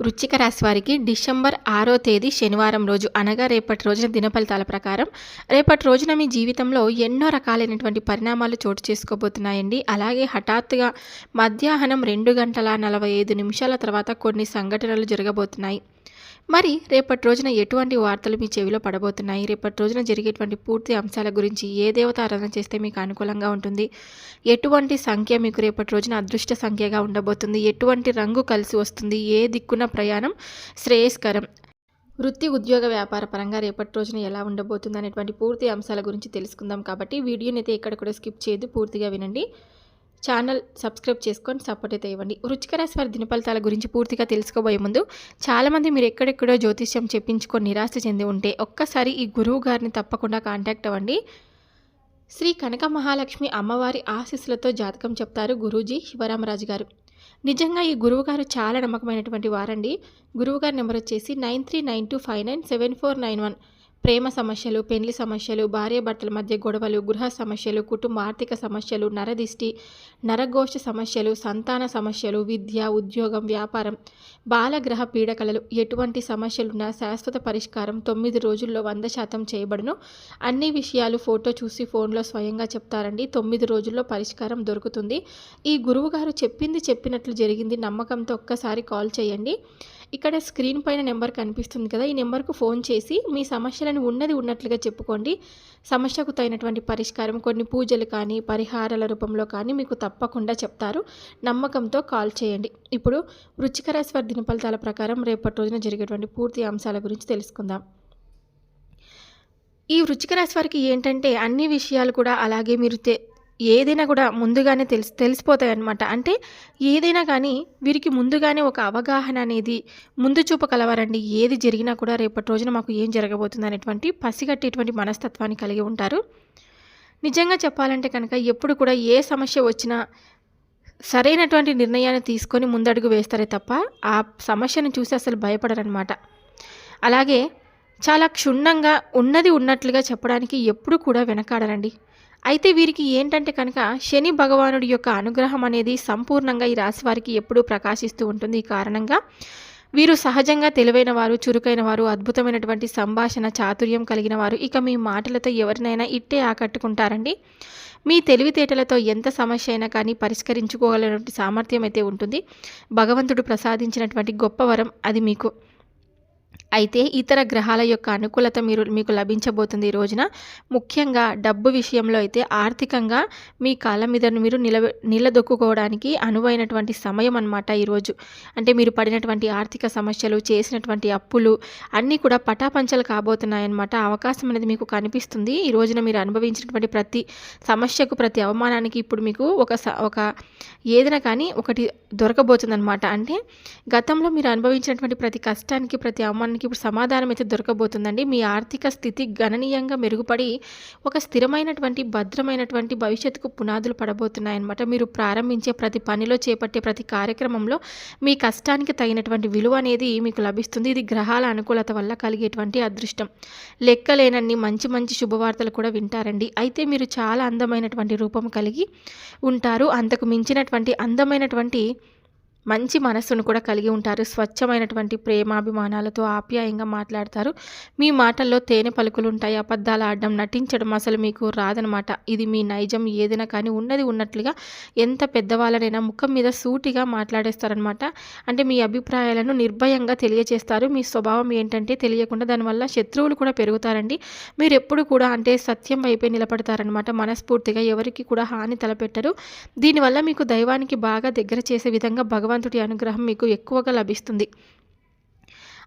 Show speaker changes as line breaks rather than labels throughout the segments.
వృచ్చిక రాశి వారికి డిసెంబర్ ఆరో తేదీ శనివారం రోజు అనగా రేపటి రోజున దినఫలితాల ప్రకారం. రేపటి రోజున మీ జీవితంలో ఎన్నో రకాలైనటువంటి పరిణామాలు చోటు చేసుకోబోతున్నాయండి. అలాగే హఠాత్తుగా మధ్యాహ్నం రెండు గంటల నలభై ఐదు నిమిషాల తర్వాత కొన్ని సంఘటనలు జరగబోతున్నాయి. మరి రేపటి రోజున ఎటువంటి వార్తలు మీ చెవిలో పడబోతున్నాయి? రేపటి రోజున జరిగేటువంటి పూర్తి అంశాల గురించి ఏ దేవత ఆరాధన చేస్తే మీకు అనుకూలంగా ఉంటుంది? ఎటువంటి సంఖ్య మీకు రేపటి రోజున అదృష్ట సంఖ్యగా ఉండబోతుంది? ఎటువంటి రంగు కలిసి వస్తుంది? ఏ దిక్కున ప్రయాణం శ్రేయస్కరం? వృత్తి ఉద్యోగ వ్యాపార పరంగా రేపటి రోజున ఎలా ఉండబోతుంది అనేటువంటి పూర్తి అంశాల గురించి తెలుసుకుందాం కాబట్టి వీడియోని అయితే ఎక్కడ కూడా స్కిప్ చేయదు పూర్తిగా వినండి. ఛానల్ సబ్స్క్రైబ్ చేసుకొని సపోర్ట్ అయితే ఇవ్వండి. వృచ్చిక రాశి వారి దినఫలితాల గురించి పూర్తిగా తెలుసుకోబోయే ముందు చాలామంది మీరు ఎక్కడెక్కడో జ్యోతిష్యం చెప్పించుకొని నిరాశ చెంది ఉంటే ఒక్కసారి ఈ గురువు గారిని తప్పకుండా కాంటాక్ట్ అవ్వండి. శ్రీ కనక మహాలక్ష్మి అమ్మవారి ఆశీస్సులతో జాతకం చెప్తారు గురూజీ శివరామరాజు గారు. నిజంగా ఈ గురువు గారు చాలా నమ్మకమైనటువంటి వారండి. గురువు గారి నెంబర్ వచ్చేసి nine three nine two five nine seven four nine one. ప్రేమ సమస్యలు పెళ్ళి సమస్యలు భార్యాభర్తల మధ్య గొడవలు గృహ సమస్యలు కుటుంబ ఆర్థిక సమస్యలు నరదిష్టి నరఘోష సమస్యలు సంతాన సమస్యలు విద్య ఉద్యోగం వ్యాపారం బాలగ్రహ పీడకలలు ఎటువంటి సమస్యలున్నా శాశ్వత పరిష్కారం తొమ్మిది రోజుల్లో వంద శాతం చేయబడును. అన్ని విషయాలు ఫోటో చూసి ఫోన్లో స్వయంగా చెప్తారండి. తొమ్మిది రోజుల్లో పరిష్కారం దొరుకుతుంది. ఈ గురువు గారు చెప్పింది చెప్పినట్లు జరిగింది. నమ్మకంతో ఒక్కసారి కాల్ చేయండి. ఇక్కడ స్క్రీన్ పైన నెంబర్ కనిపిస్తుంది కదా ఈ నెంబర్కు ఫోన్ చేసి మీ సమస్యలను ఉన్నది ఉన్నట్లుగా చెప్పుకోండి. సమస్యకు తగినటువంటి పరిష్కారం కొన్ని పూజలు కానీ పరిహారాల రూపంలో కానీ మీకు తప్పకుండా చెప్తారు. నమ్మకంతో కాల్ చేయండి. ఇప్పుడు వృచ్చిక రాశి వారి దినఫలితాల ప్రకారం రేపటి రోజున జరిగేటువంటి పూర్తి అంశాల గురించి తెలుసుకుందాం. ఈ వృచ్చిక రాశి వారికి ఏంటంటే అన్ని విషయాలు కూడా అలాగే మీరు తె ఏదైనా కూడా ముందుగానే తెలిసి తెలిసిపోతాయి అనమాట అంటే ఏదైనా కానీ వీరికి ముందుగానే ఒక అవగాహన అనేది ముందు చూపు కలవారండి. ఏది జరిగినా కూడా రేపటి రోజున మాకు ఏం జరగబోతుంది అనేటువంటి పసిగట్టేటువంటి మనస్తత్వాన్ని కలిగి ఉంటారు. నిజంగా చెప్పాలంటే కనుక ఎప్పుడు కూడా ఏ సమస్య వచ్చినా సరైనటువంటి నిర్ణయాన్ని తీసుకొని ముందడుగు వేస్తారే తప్ప ఆ సమస్యను చూసి అసలు భయపడరనమాట అలాగే చాలా క్షుణ్ణంగా ఉన్నది ఉన్నట్లుగా చెప్పడానికి ఎప్పుడు కూడా వెనకాడరండి. అయితే వీరికి ఏంటంటే కనుక శని భగవానుడి యొక్క అనుగ్రహం అనేది సంపూర్ణంగా ఈ రాశి వారికి ఎప్పుడూ ప్రకాశిస్తూ ఉంటుంది. ఈ కారణంగా వీరు సహజంగా తెలివైన వారు చురుకైన వారు అద్భుతమైనటువంటి సంభాషణ చాతుర్యం కలిగిన వారు. ఇక మీ మాటలతో ఎవరినైనా ఇట్టే ఆకట్టుకుంటారండి. మీ తెలివితేటలతో ఎంత సమస్య అయినా కానీ పరిష్కరించుకోగలటువంటి సామర్థ్యం అయితే ఉంటుంది. భగవంతుడు ప్రసాదించినటువంటి గొప్ప వరం అది మీకు. అయితే ఇతర గ్రహాల యొక్క అనుకూలత మీరు మీకు లభించబోతుంది ఈ రోజున. ముఖ్యంగా డబ్బు విషయంలో అయితే ఆర్థికంగా మీ కాళ్ళ మీద మీరు నిల నిలదొక్కుకోవడానికి అనువైనటువంటి సమయం అనమాట ఈరోజు అంటే మీరు పడినటువంటి ఆర్థిక సమస్యలు చేసినటువంటి అప్పులు అన్నీ కూడా పటాపంచలు కాబోతున్నాయన్నమాట. అవకాశం అనేది మీకు కనిపిస్తుంది. ఈ రోజున మీరు అనుభవించినటువంటి ప్రతి సమస్యకు ప్రతి అవమానానికి ఇప్పుడు మీకు ఒక ఒక ఏదైనా కానీ ఒకటి దొరకబోతుందన్నమాట. అంటే గతంలో మీరు అనుభవించినటువంటి ప్రతి కష్టానికి ప్రతి అవమానానికి మీకు ఇప్పుడు సమాధానం అయితే దొరకబోతుందండి. మీ ఆర్థిక స్థితి గణనీయంగా మెరుగుపడి ఒక స్థిరమైనటువంటి భద్రమైనటువంటి భవిష్యత్తుకు పునాదులు పడబోతున్నాయన్నమాట. మీరు ప్రారంభించే ప్రతి పనిలో చేపట్టే ప్రతి కార్యక్రమంలో మీ కష్టానికి తగినటువంటి విలువ అనేది మీకు లభిస్తుంది. ఇది గ్రహాల అనుకూలత వల్ల కలిగేటువంటి అదృష్టం. లెక్కలేనన్ని మంచి మంచి శుభవార్తలు కూడా వింటారండి. అయితే మీరు చాలా అందమైనటువంటి రూపం కలిగి ఉంటారు. అంతకు మించినటువంటి అందమైనటువంటి మంచి మనస్సును కూడా కలిగి ఉంటారు. స్వచ్ఛమైనటువంటి ప్రేమాభిమానాలతో ఆప్యాయంగా మాట్లాడతారు. మీ మాటల్లో తేనె పలుకులు ఉంటాయి అబద్ధాలు ఆడడం నటించడం అసలు మీకు రాదనమాట ఇది మీ నైజం ఏదైనా కానీ ఉన్నది ఉన్నట్లుగా ఎంత పెద్దవాళ్ళనైనా ముఖం మీద సూటిగా మాట్లాడేస్తారనమాట అంటే మీ అభిప్రాయాలను నిర్భయంగా తెలియజేస్తారు మీ స్వభావం ఏంటంటే తెలియకుండా దానివల్ల శత్రువులు కూడా పెరుగుతారండి. మీరు ఎప్పుడు కూడా అంటే సత్యం వైపే నిలబడతారనమాట మనస్ఫూర్తిగా ఎవరికి కూడా హాని తలపెట్టరు. దీనివల్ల మీకు దైవానికి బాగా దగ్గర చేసే విధంగా భగవంతు భగవంతుడి అనుగ్రహం మీకు ఎక్కువగా లభిస్తుంది.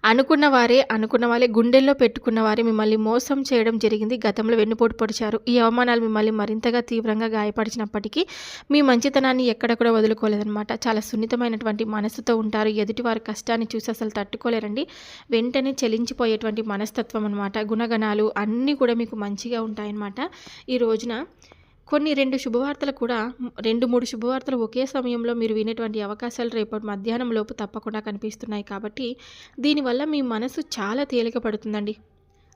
అనుకున్న వారే అనుకున్న వాళ్ళే గుండెల్లో పెట్టుకున్న వారే మిమ్మల్ని మోసం చేయడం జరిగింది గతంలో వెన్నుపోటు పొడిచారు. ఈ అవమానాలు మిమ్మల్ని మరింతగా తీవ్రంగా గాయపరిచినప్పటికీ మీ మంచితనాన్ని ఎక్కడెక్కడ వదులుకోలేదనమాట వదులుకోలేదన్నమాట. చాలా సున్నితమైనటువంటి మనసుతో ఉంటారు. ఎదుటి వారి కష్టాన్ని చూసి అసలు తట్టుకోలేరండి. వెంటనే చెలించిపోయేటువంటి మనస్తత్వం అనమాట గుణగణాలు అన్నీ కూడా మీకు మంచిగా ఉంటాయన్నమాట. ఈ రోజున కొన్ని రెండు శుభవార్తలు కూడా రెండు మూడు శుభవార్తలు ఒకే సమయంలో మీరు వినేటువంటి అవకాశాలు రేపటి మధ్యాహ్నం లోపు తప్పకుండా కనిపిస్తున్నాయి కాబట్టి దీనివల్ల మీ మనసు చాలా తేలిక పడుతుందండి.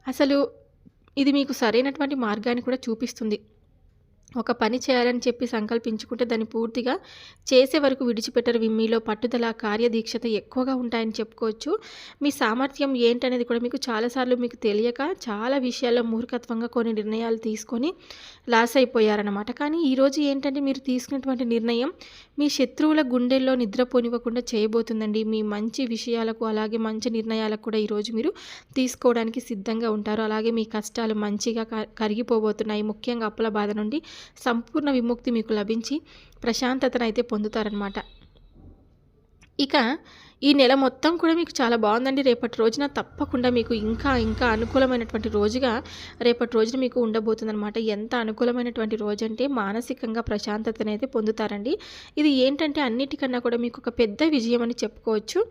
అసలు ఇది మీకు సరైనటువంటి మార్గాన్ని కూడా చూపిస్తుంది. ఒక పని చేయాలని చెప్పి సంకల్పించుకుంటే దాన్ని పూర్తిగా చేసే వరకు విడిచిపెట్టరు. మీలో పట్టుదల కార్యదీక్షత ఎక్కువగా ఉంటాయని చెప్పుకోవచ్చు. మీ సామర్థ్యం ఏంటనేది కూడా మీకు చాలాసార్లు మీకు తెలియక చాలా విషయాల్లో మూర్ఖత్వంగా కొన్ని నిర్ణయాలు తీసుకొని లాస్ అయిపోయారనమాట కానీ ఈరోజు ఏంటంటే మీరు తీసుకున్నటువంటి నిర్ణయం మీ శత్రువుల గుండెల్లో నిద్రపోనివ్వకుండా చేయబోతుందండి. మీ మంచి విషయాలకు అలాగే మంచి నిర్ణయాలకు కూడా ఈరోజు మీరు తీసుకోవడానికి సిద్ధంగా ఉంటారు. అలాగే మీ కష్టాలు మంచిగా క- కరిగిపోబోతున్నాయి. ముఖ్యంగా అప్పుల బాధ నుండి సంపూర్ణ విముక్తి మీకు లభించి ప్రశాంతతను అయితే పొందుతారనమాట ఇక ఈ నెల మొత్తం కూడా మీకు చాలా బాగుందండి. రేపటి రోజున తప్పకుండా మీకు ఇంకా ఇంకా అనుకూలమైనటువంటి రోజుగా రేపటి రోజున మీకు ఉండబోతుందన్నమాట. ఎంత అనుకూలమైనటువంటి రోజు అంటే మానసికంగా ప్రశాంతతను అయితే పొందుతారండి. ఇది ఏంటంటే అన్నిటికన్నా కూడా మీకు ఒక పెద్ద విజయం అని చెప్పుకోవచ్చు.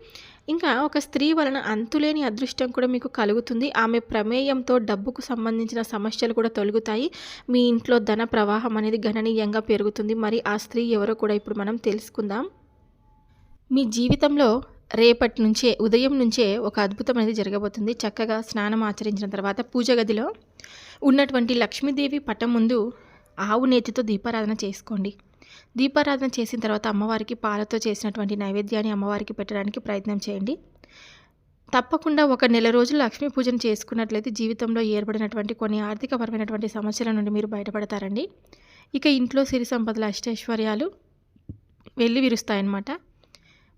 ఇంకా ఒక స్త్రీ వలన అంతులేని అదృష్టం కూడా మీకు కలుగుతుంది. ఆమె ప్రమేయంతో డబ్బుకు సంబంధించిన సమస్యలు కూడా తొలుగుతాయి. మీ ఇంట్లో ధన ప్రవాహం అనేది గణనీయంగా పెరుగుతుంది. మరి ఆ స్త్రీ ఎవరో కూడా ఇప్పుడు మనం తెలుసుకుందాం. మీ జీవితంలో రేపటి నుంచే ఉదయం నుంచే ఒక అద్భుతం అనేది జరగబోతుంది. చక్కగా స్నానం ఆచరించిన తర్వాత పూజ గదిలో ఉన్నటువంటి లక్ష్మీదేవి పటం ముందు ఆవు నేతితో దీపారాధన చేసుకోండి. దీపారాధన చేసిన తర్వాత అమ్మవారికి పాలతో చేసినటువంటి నైవేద్యాన్ని అమ్మవారికి పెట్టడానికి ప్రయత్నం చేయండి. తప్పకుండా ఒక నెల రోజులు లక్ష్మీ పూజను చేసుకున్నట్లయితే జీవితంలో ఏర్పడినటువంటి కొన్ని ఆర్థికపరమైనటువంటి సమస్యల నుండి మీరు బయటపడతారండి. ఇక ఇంట్లో సిరి సంపదల అష్టైశ్వర్యాలు వెళ్ళి విరుస్తాయన్నమాట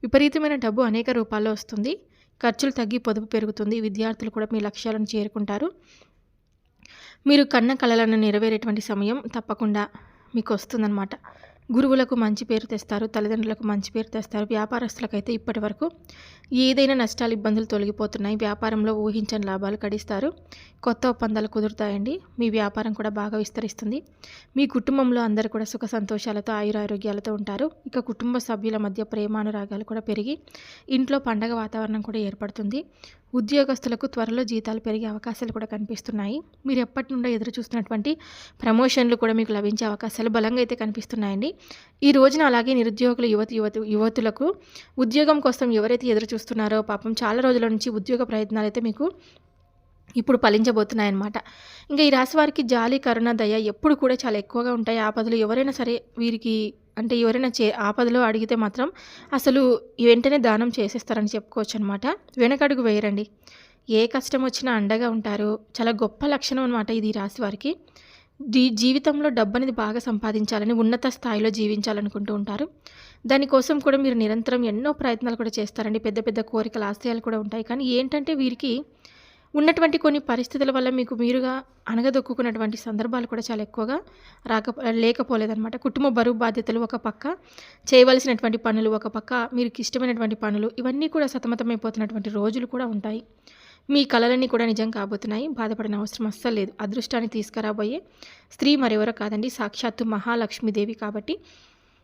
విపరీతమైన డబ్బు అనేక రూపాల్లో వస్తుంది. ఖర్చులు తగ్గి పొదుపు పెరుగుతుంది. విద్యార్థులు కూడా మీ లక్ష్యాలను చేరుకుంటారు. మీరు కన్న కళలను నెరవేరేటువంటి సమయం తప్పకుండా మీకు వస్తుందన్నమాట గురువులకు మంచి పేరు తెస్తారు తల్లిదండ్రులకు మంచి పేరు తెస్తారు. వ్యాపారస్తులకైతే ఇప్పటి వరకు ఏదైనా నష్టాలు ఇబ్బందులు తొలగిపోతున్నాయి. వ్యాపారంలో ఊహించని లాభాలు గడిస్తారు కొత్త ఒప్పందాలు కుదురుతాయండి. మీ వ్యాపారం కూడా బాగా విస్తరిస్తుంది. మీ కుటుంబంలో అందరూ కూడా సుఖ సంతోషాలతో ఆయురారోగ్యాలతో ఉంటారు. ఇక కుటుంబ సభ్యుల మధ్య ప్రేమానురాగాలు కూడా పెరిగి ఇంట్లో పండగ వాతావరణం కూడా ఏర్పడుతుంది. ఉద్యోగస్తులకు త్వరలో జీతాలు పెరిగే అవకాశాలు కూడా కనిపిస్తున్నాయి. మీరు ఎప్పటి నుండో ఎదురు చూస్తున్నటువంటి ప్రమోషన్లు కూడా మీకు లభించే అవకాశాలు బలంగా అయితే కనిపిస్తున్నాయండి. ఈ రోజున అలాగే నిరుద్యోగులు యువతి యువతి యువతులకు ఉద్యోగం కోసం ఎవరైతే ఎదురు చూస్తున్నారో పాపం చాలా రోజుల నుంచి ఉద్యోగ ప్రయత్నాలు అయితే మీకు ఇప్పుడు ఫలించబోతున్నాయన్నమాట. ఇంకా ఈ రాశి వారికి జాలి కరుణ దయ ఎప్పుడు కూడా చాలా ఎక్కువగా ఉంటాయి. ఆపదలు ఎవరైనా సరే వీరికి అంటే ఎవరైనా చే ఆపదలో అడిగితే మాత్రం అసలు వెంటనే దానం చేసేస్తారని చెప్పుకోవచ్చు అనమాట వెనకడుగు వేయరండి. ఏ కష్టం వచ్చినా అండగా ఉంటారు. చాలా గొప్ప లక్షణం అనమాట ఇది రాశి వారికి. జీ జీవితంలో డబ్బు అనేది బాగా సంపాదించాలని ఉన్నత స్థాయిలో జీవించాలనుకుంటూ ఉంటారు. దానికోసం కూడా మీరు నిరంతరం ఎన్నో ప్రయత్నాలు కూడా చేస్తారండి. పెద్ద పెద్ద కోరికలు ఆశయాలు కూడా ఉంటాయి. కానీ ఏంటంటే వీరికి ఉన్నటువంటి కొన్ని పరిస్థితుల వల్ల మీకు మీరుగా అనగదొక్కున్నటువంటి సందర్భాలు కూడా చాలా ఎక్కువగా రాక లేకపోలేదన్నమాట. కుటుంబ బరువు బాధ్యతలు ఒక పక్క చేయవలసినటువంటి పనులు ఒక పక్క మీకు ఇష్టమైనటువంటి పనులు ఇవన్నీ కూడా సతమతమైపోతున్నటువంటి రోజులు కూడా ఉంటాయి. మీ కళలన్నీ కూడా నిజం కాబోతున్నాయి. బాధపడిన అవసరం అస్సలు లేదు. అదృష్టాన్ని తీసుకురాబోయే స్త్రీ మరెవరో కాదండి. సాక్షాత్తు మహాలక్ష్మీదేవి కాబట్టి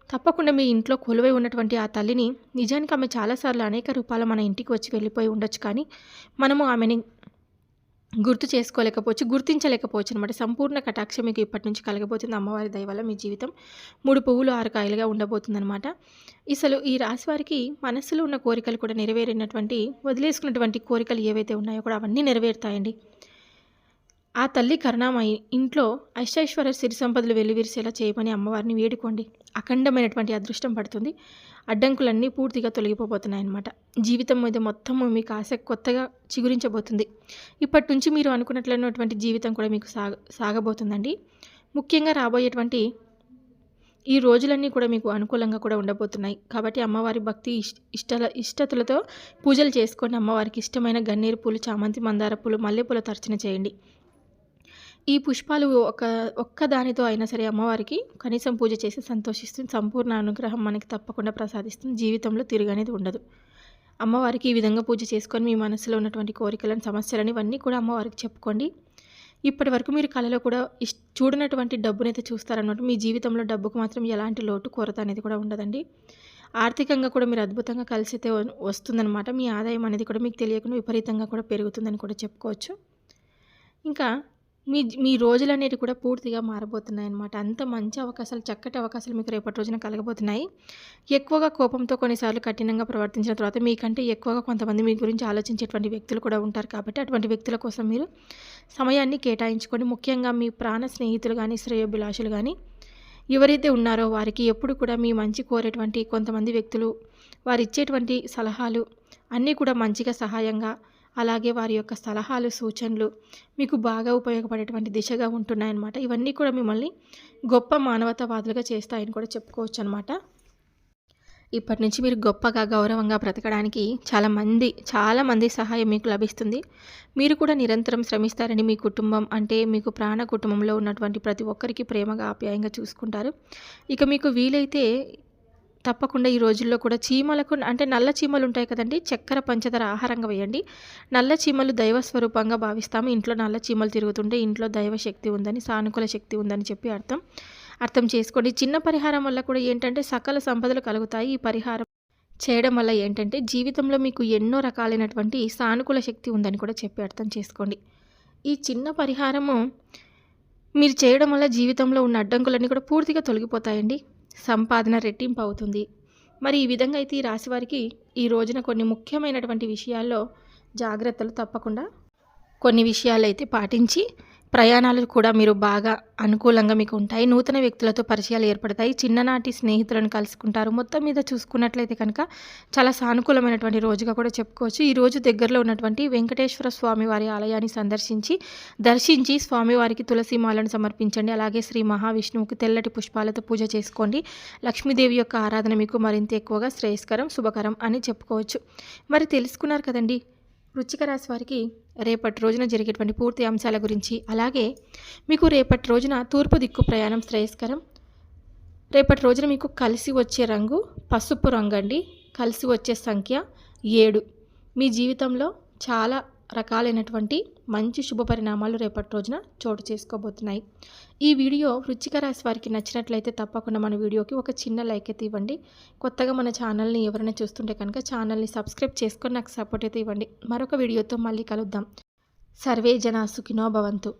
తప్పకుండా మీ ఇంట్లో కొలువై ఉన్నటువంటి ఆ తల్లిని నిజానికి ఆమె చాలాసార్లు అనేక రూపాల మన ఇంటికి వచ్చి వెళ్ళిపోయి ఉండొచ్చు కానీ మనము ఆమెని గుర్తు చేసుకోలేకపోవచ్చు గుర్తించలేకపోవచ్చు అనమాట సంపూర్ణ కటాక్షం మీకు ఇప్పటి నుంచి కలగబోతుంది అమ్మవారి దయ వల్ల మీ జీవితం మూడు పువ్వులు ఆరు కాయలుగా ఉండబోతుందన్నమాట. అసలు ఈ రాశి వారికి మనస్సులో ఉన్న కోరికలు కూడా నెరవేరినటువంటి వదిలేసుకున్నటువంటి కోరికలు ఏవైతే ఉన్నాయో కూడా అవన్నీ నెరవేరుతాయండి. ఆ తల్లి కరుణామయి ఇంట్లో అష్టైశ్వర్య సిరి సంపదలు వెల్లివిరిసేలా చేయమని అమ్మవారిని వేడుకోండి. అఖండమైనటువంటి అదృష్టం పడుతుంది. అడ్డంకులన్నీ పూర్తిగా తొలగిపోబోతున్నాయన్నమాట. జీవితం మీద మొత్తం మీకు ఆశ కొత్తగా చిగురించబోతుంది. ఇప్పటి నుంచి మీరు అనుకున్నట్లైనటువంటి జీవితం కూడా మీకు సాగ సాగబోతుందండి. ముఖ్యంగా రాబోయేటువంటి ఈ రోజులన్నీ కూడా మీకు అనుకూలంగా కూడా ఉండబోతున్నాయి. కాబట్టి అమ్మవారి భక్తి ఇష్ట ఇష్టతలతో పూజలు చేసుకొని అమ్మవారికి ఇష్టమైన గన్నేరు పూలు చామంతి మందార పూలు మల్లెపూల తర్చన చేయండి. ఈ పుష్పాలు ఒక ఒక్క దానితో అయినా సరే అమ్మవారికి కనీసం పూజ చేసి సంతోషిస్తుంది సంపూర్ణ అనుగ్రహం మనకి తప్పకుండా ప్రసాదిస్తుంది. జీవితంలో తిరగనేది ఉండదు. అమ్మవారికి ఈ విధంగా పూజ చేసుకొని మీ మనసులో ఉన్నటువంటి కోరికలను సమస్యలను ఇవన్నీ కూడా అమ్మవారికి చెప్పుకోండి. ఇప్పటి వరకు మీరు కళలో కూడా ఇష్ చూడనటువంటి డబ్బునైతే చూస్తారన్నమాట. మీ జీవితంలో డబ్బుకు మాత్రం ఎలాంటి లోటు కొరత అనేది కూడా ఉండదండి. ఆర్థికంగా కూడా మీరు అద్భుతంగా కలిసి అయితే వస్తుందన్నమాట. మీ ఆదాయం అనేది కూడా మీకు తెలియకుండా విపరీతంగా కూడా పెరుగుతుందని కూడా చెప్పుకోవచ్చు. ఇంకా మీ మీ రోజులు అనేవి కూడా పూర్తిగా మారబోతున్నాయి అన్నమాట అంత మంచి అవకాశాలు చక్కటి అవకాశాలు మీకు రేపటి రోజున కలగబోతున్నాయి. ఎక్కువగా కోపంతో కొన్నిసార్లు కఠినంగా ప్రవర్తించిన తర్వాత మీకంటే ఎక్కువగా కొంతమంది మీ గురించి ఆలోచించేటువంటి వ్యక్తులు కూడా ఉంటారు కాబట్టి అటువంటి వ్యక్తుల కోసం మీరు సమయాన్ని కేటాయించుకొని ముఖ్యంగా మీ ప్రాణ స్నేహితులు కానీ శ్రేయోభిలాషులు కానీ ఎవరైతే ఉన్నారో వారికి ఎప్పుడు కూడా మీ మంచి కోరేటువంటి కొంతమంది వ్యక్తులు వారు ఇచ్చేటువంటి సలహాలు అన్నీ కూడా మంచిగా సహాయంగా అలాగే వారి యొక్క సలహాలు సూచనలు మీకు బాగా ఉపయోగపడేటువంటి దిశగా ఉంటున్నాయన్నమాట. ఇవన్నీ కూడా మిమ్మల్ని గొప్ప మానవతావాదులుగా చేస్తాయని కూడా చెప్పుకోవచ్చు అనమాట ఇప్పటి నుంచి మీరు గొప్పగా గౌరవంగా బ్రతకడానికి చాలా మంది చాలా మంది సహాయం మీకు లభిస్తుంది. మీరు కూడా నిరంతరం శ్రమిస్తారని మీ కుటుంబం అంటే మీకు ప్రాణ కుటుంబంలో ఉన్నటువంటి ప్రతి ఒక్కరికి ప్రేమగా ఆప్యాయంగా చూసుకుంటారు. ఇక మీకు వీలైతే తప్పకుండా ఈ రోజుల్లో కూడా చీమలకు అంటే నల్ల చీమలు ఉంటాయి కదండి చక్కెర పంచదార ఆహారంగా వేయండి. నల్ల చీమలు దైవ స్వరూపంగా భావిస్తాము. ఇంట్లో నల్ల చీమలు తిరుగుతుంటే ఇంట్లో దైవ శక్తి ఉందని సానుకూల శక్తి ఉందని చెప్పి అర్థం అర్థం చేసుకోండి. చిన్న పరిహారం వల్ల కూడా ఏంటంటే సకల సంపదలు కలుగుతాయి. ఈ పరిహారం చేయడం వల్ల ఏంటంటే జీవితంలో మీకు ఎన్నో రకాలైనటువంటి సానుకూల శక్తి ఉందని కూడా చెప్పి అర్థం చేసుకోండి. ఈ చిన్న పరిహారము మీరు చేయడం వల్ల జీవితంలో ఉన్న అడ్డంకులన్నీ కూడా పూర్తిగా తొలగిపోతాయండి. సంపాదన రెట్టింపు అవుతుంది. మరి ఈ విధంగా అయితే ఈ రాశివారికి ఈ రోజున కొన్ని ముఖ్యమైనటువంటి విషయాల్లో జాగ్రత్తలు తప్పకుండా కొన్ని విషయాలు అయితే పాటించి ప్రయాణాలు కూడా మీరు బాగా అనుకూలంగా మీకు ఉంటాయి. నూతన వ్యక్తులతో పరిచయాలు ఏర్పడతాయి. చిన్ననాటి స్నేహితులను కలుసుకుంటారు. మొత్తం మీద చూసుకున్నట్లయితే కనుక చాలా సానుకూలమైనటువంటి రోజుగా కూడా చెప్పుకోవచ్చు. ఈ రోజు దగ్గరలో ఉన్నటువంటి వెంకటేశ్వర స్వామి వారి ఆలయాన్ని సందర్శించి దర్శించి స్వామివారికి తులసి మాలను సమర్పించండి. అలాగే శ్రీ మహావిష్ణువుకి తెల్లటి పుష్పాలతో పూజ చేసుకోండి. లక్ష్మీదేవి యొక్క ఆరాధన మీకు మరింత ఎక్కువగా శ్రేయస్కరం శుభకరం అని చెప్పుకోవచ్చు. మరి తెలుసుకున్నారు కదండి వృచ్చిక రాశి వారికి రేపటి రోజున జరిగేటువంటి పూర్తి అంశాల గురించి అలాగే మీకు రేపటి రోజున తూర్పు దిక్కు ప్రయాణం శ్రేయస్కరం. రేపటి రోజున మీకు కలిసి వచ్చే రంగు పసుపు రంగు అండి. కలిసి వచ్చే సంఖ్య ఏడు. మీ జీవితంలో చాలా రకాలైనటువంటి మంచి శుభ పరిణామాలు రేపటి రోజున చోటు చేసుకోబోతున్నాయి. ఈ వీడియో వృచ్చిక రాశి వారికి నచ్చినట్లయితే తప్పకుండా మన వీడియోకి ఒక చిన్న లైక్ అయితే ఇవ్వండి. కొత్తగా మన ఛానల్ని ఎవరైనా చూస్తుంటే కనుక ఛానల్ని సబ్స్క్రైబ్ చేసుకొని నాకు సపోర్ట్ అయితే ఇవ్వండి. మరొక వీడియోతో మళ్ళీ కలుద్దాం. సర్వే జన సుఖినో భవంతు.